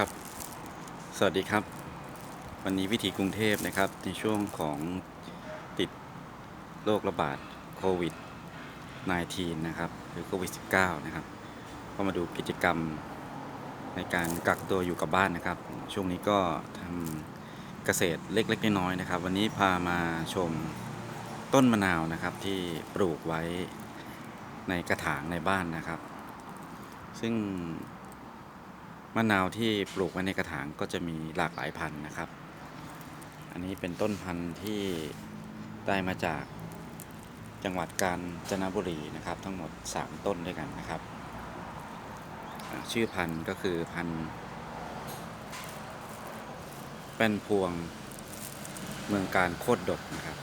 ครับ สวัสดีครับ วันนี้วิถีกรุงเทพนะครับ ในช่วงของติดโรคระบาดโควิด -19 นะครับ หรือโควิด -19 นะครับ ก็มาดูกิจกรรมในการกักตัวอยู่กับบ้านนะครับ ช่วงนี้ก็ทำเกษตรเล็กๆน้อยๆนะครับ วันนี้พามาชมต้นมะนาวนะครับที่ปลูกไว้ในกระถางในบ้านนะครับ ซึ่ง มะนาวที่ปลูกไว้ในกระถางก็จะมีหลากหลายพันธุ์นะครับ อันนี้เป็นต้นพันธุ์ที่ได้มาจากจังหวัดกาญจนบุรีนะครับ ทั้งหมด 3 ต้นด้วยกันนะครับ ชื่อพันธุ์ก็คือพันธุ์แป้นพวงเมืองการโคตรดกนะครับ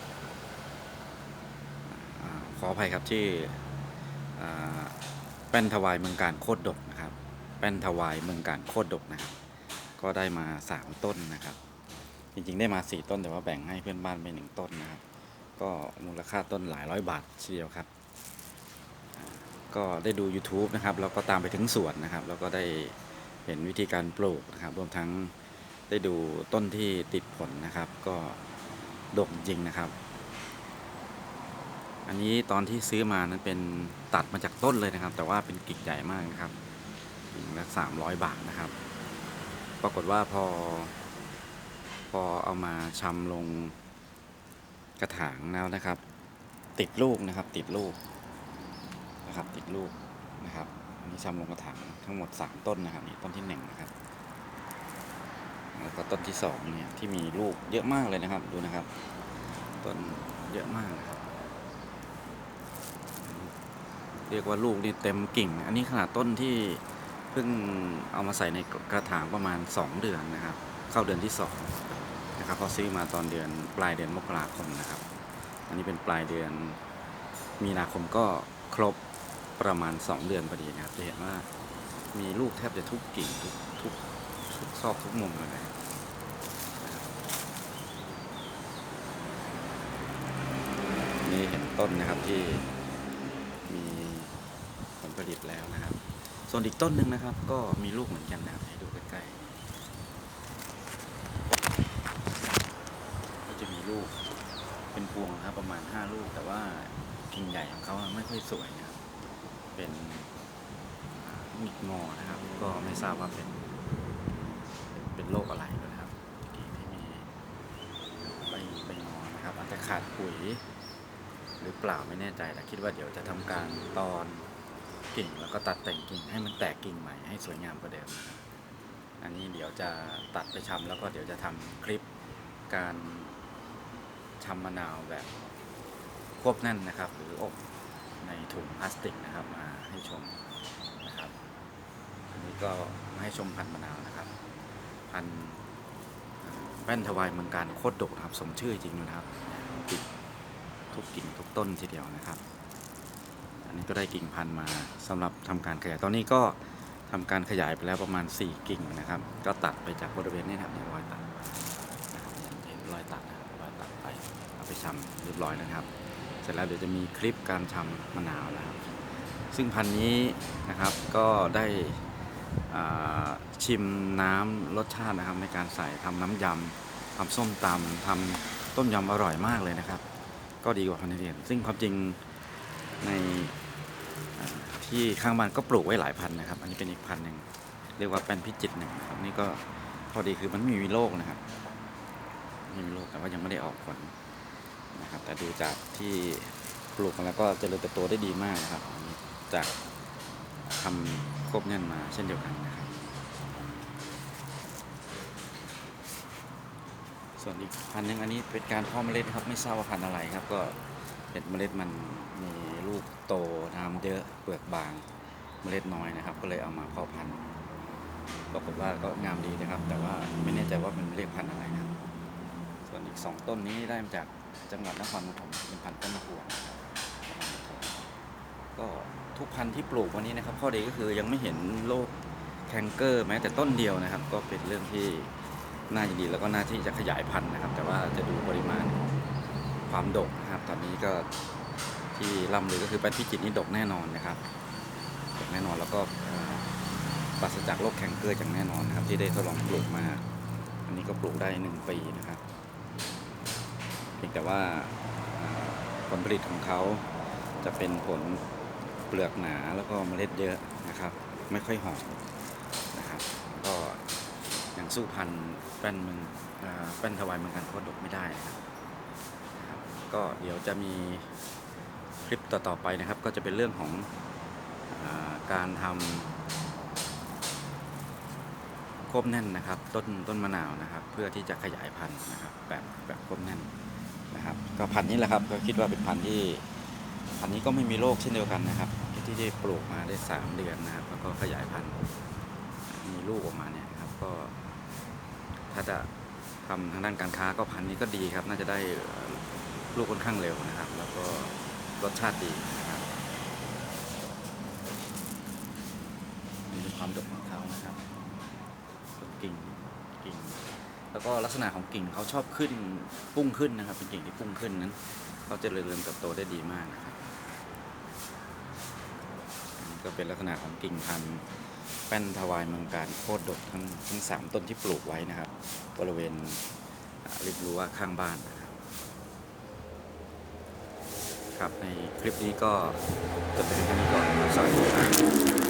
อขออภัยครับชื่ออาแป้นทวายเมืองการโคตรดก แป้นถวายเมืองการโคตรดกนะครับก็ได้มา 3 ต้นนะครับ จริงๆได้มา 4 ต้นแต่ว่าแบ่งให้เพื่อนบ้านไปหนึ่งต้นนะครับ ก็มูลค่าต้นหลายร้อยบาทเดียวครับ ก็ได้ดู YouTube นะครับแล้วก็ตามไปถึงสวนนะครับ แล้วก็ได้เห็นวิธีการปลูกนะครับรวมทั้งได้ดูต้นที่ติดผลนะครับ ก็ดกจริงนะครับ อันนี้ตอนที่ซื้อมานั้นเป็นตัดมาจากต้นเลยนะครับ แต่ว่าเป็นกิ่งใหญ่มากนะครับ กิ่งละสามร้อยบาทนะครับ ปรากฏว่าพอ พอเอามาชำลงกระถางแล้วนะครับ ติดลูกนะครับ ติดลูกนะครับ ติดลูกนะครับอันนี้ชำลงกระถางทั้งหมดสามต้นนะครับนี่ต้นที่หนึ่งนะครับแล้วก็ต้นที่สองเนี่ยที่มีลูกเยอะมากเลยนะครับดูนะครับ ต้นเยอะมากนะครับ เรียกว่าลูกนี่เต็มกิ่ง อันนี้ขนาดต้นที่ เพิ่งเอามาใส่ในกระถางประมาณ 2 เดือนนะครับ เข้าเดือนที่2นะครับพอซื้อมาตอนเดือนปลายเดือนมกราคมนะครับ อันนี้เป็นปลายเดือนมีนาคมก็ครบประมาณ 2 เดือนพอดีนะครับจะเห็นว่ามีลูกแทบจะทุกกิ่งทุกทุกทุกซอกทุกมุมเลยนะนี่เห็นต้นนะครับที่มีผลผลิตแล้วนะครับ ส่วนอีกต้นหนึ่งนะครับ ก็มีลูกเหมือนกันนะครับให้ดูใกล้ๆก็จะมีลูกเป็นพวงนะครับประมาณ 5 ลูก แต่ว่ากิ่งใหญ่ของเขาไม่ค่อยสวยนะครับ เป็นหงิกงอนะครับ ก็ไม่ทราบว่าเป็นเป็นโรคอะไรนะครับกิ่งที่มีใบใบงอนะครับ อาจจะขาดปุ๋ยหรือเปล่าไม่แน่ใจแต่คิดว่าเดี๋ยวจะทำการตอน กิ่งแล้วก็ตัดแต่งกิ่งให้มันแตกกิ่งใหม่ให้สวยงามกว่าเดิม อันนี้เดี๋ยวจะตัดไปชำแล้วก็เดี๋ยวจะทำคลิปการชำมะนาวแบบควบแน่นนะครับ หรืออบในถุงพลาสติกนะครับมาให้ชมนะครับ อันนี้ก็มาให้ชมพันธุ์มะนาวนะครับ พันธุ์แป้นทวายเมืองการโคตรดกนะครับสมชื่อจริงนะครับติดทุกกิ่งทุกต้นทีเดียวนะครับ อันนี้ก็ได้กิ่งพันธุ์มาสำหรับทำการขยาย ตอนนี้ก็ทำการขยายไปแล้วประมาณ 4 กิ่งนะครับ ก็ตัดไปจากบริเวณนี้นะครับรอยตัดนะครับเห็นรอยตัดนะครับรอยตัดไปเอาไปชำเรียบร้อยนะครับ เสร็จแล้วเดี๋ยวจะมีคลิปการชำมะนาวนะครับ ซึ่งพันธุ์นี้นะครับก็ได้ชิมน้ำรสชาตินะครับ ในการใส่ทำน้ำยำทำส้มตำทำต้มยำอร่อยมากเลยนะครับ ก็ดีกว่าพันธุ์อื่นซึ่งความจริงใน ที่ข้างบ้านก็ปลูกไว้หลายพันนะครับ อันนี้เป็นอีกพันหนึ่งเรียกว่าเป็นพิจิตหนึ่งนะครับนี่ก็พอดีคือมันไม่มีโรคนะครับไม่มีโรคแต่ว่ายังไม่ได้ออกผลนะครับ แต่ดูจากที่ปลูกมาแล้วก็เจริญเติบโตได้ดีมากนะครับอันนี้จากทำครบเงินมาเช่นเดียวกันนะครับ ส่วนอีกพันหนึ่งอันนี้เป็นการเพาะเมล็ดครับไม่ทราบว่าพันอะไรครับก็ เป็นเมล็ดมันมีลูกโตน้ำเยอะเปลือกบางเมล็ดน้อยนะครับ ก็เลยเอามาเพาะพันธุ์ปรากฏว่าก็งามดีนะครับ แต่ว่าไม่แน่ใจว่าเป็นเรียกพันธุ์อะไรนะส่วนอีกสองต้นนี้ได้มาจากจังหวัดนครปฐมเป็นพันธุ์ต้นมะพร้าวนก็ทุกพันธุ์ที่ปลูกวันนี้นะครับ ข้อดีก็คือยังไม่เห็นโรคแคนเกอร์แม้แต่ต้นเดียวนะครับ ก็เป็นเรื่องที่น่ายินดีแล้วก็น่าที่จะขยายพันธุ์นะครับ แต่ว่าจะดูปริมาณ ความดกนะครับตอนนี้ก็ที่ล่ำลือก็คือแป้นพิจิตรนี่ดกแน่นอนนะครับดกแน่นอนแล้วก็ปราศจากโรคแคนเกอร์อย่างแน่นอนนะครับ ที่ได้ทดลองปลูกมา อันนี้ก็ปลูกได้หนึ่งปีนะครับเพียงแต่ว่าผลผลิตของเขาจะเป็นผลเปลือกหนาแล้วก็เมล็ดเยอะนะครับ ไม่ค่อยหอมนะครับก็อยังสู้พันธุ์แป้นมึงอ่าแป้นทวายเมืองกันโคตรดกไม่ได้นะครับ ก็เดี๋ยวจะมีคลิปต่อๆไปนะครับ ก็จะเป็นเรื่องของอการทำควบแน่นนะครับ ต้นต้นมะนาวนะครับ เพื่อที่จะขยายพันธุ์นะครับ แบบแบบควบแน่นนะครับ ก็พันธุ์นี้แหละครับ ก็คิดว่าเป็นพันธุ์ที่พันธุ์นี้ก็ไม่มีโรคเช่นเดียวกันนะครับ ที่ได้ปลูกมาได้สามเดือนนะครับ แล้วก็ขยายพันธุ์มีลูกออกมาเนี่ยครับก็ถ้าจะทำทางด้านการค้าก็พันธุ์นี้ก็ดีครับ น่าจะได้ ลูกค่อนข้างเร็วนะครับ แล้วก็รสชาติดีนะครับนี่เป็นความดกของเขานะครับกิ่งกิ่ง แล้วก็ลักษณะของกิ่งเขาชอบขึ้นปุ้งขึ้นนะครับ เป็นกิ่งที่ปุ้งขึ้นนั้นเขาจะเริญเติบโตได้ดีมากนะครับก็เป็นลักษณะของกิ่งพันธุ์แป้นทวายเมืองการโคตรดกทั้งทั้งสามต้นที่ปลูกไว้นะครับ บริเวณริมรั้วข้างบ้านนะ ครับครับ ในคลิปนี้ก็จะเป็นแค่นี้ก่อนสวัสดีครับ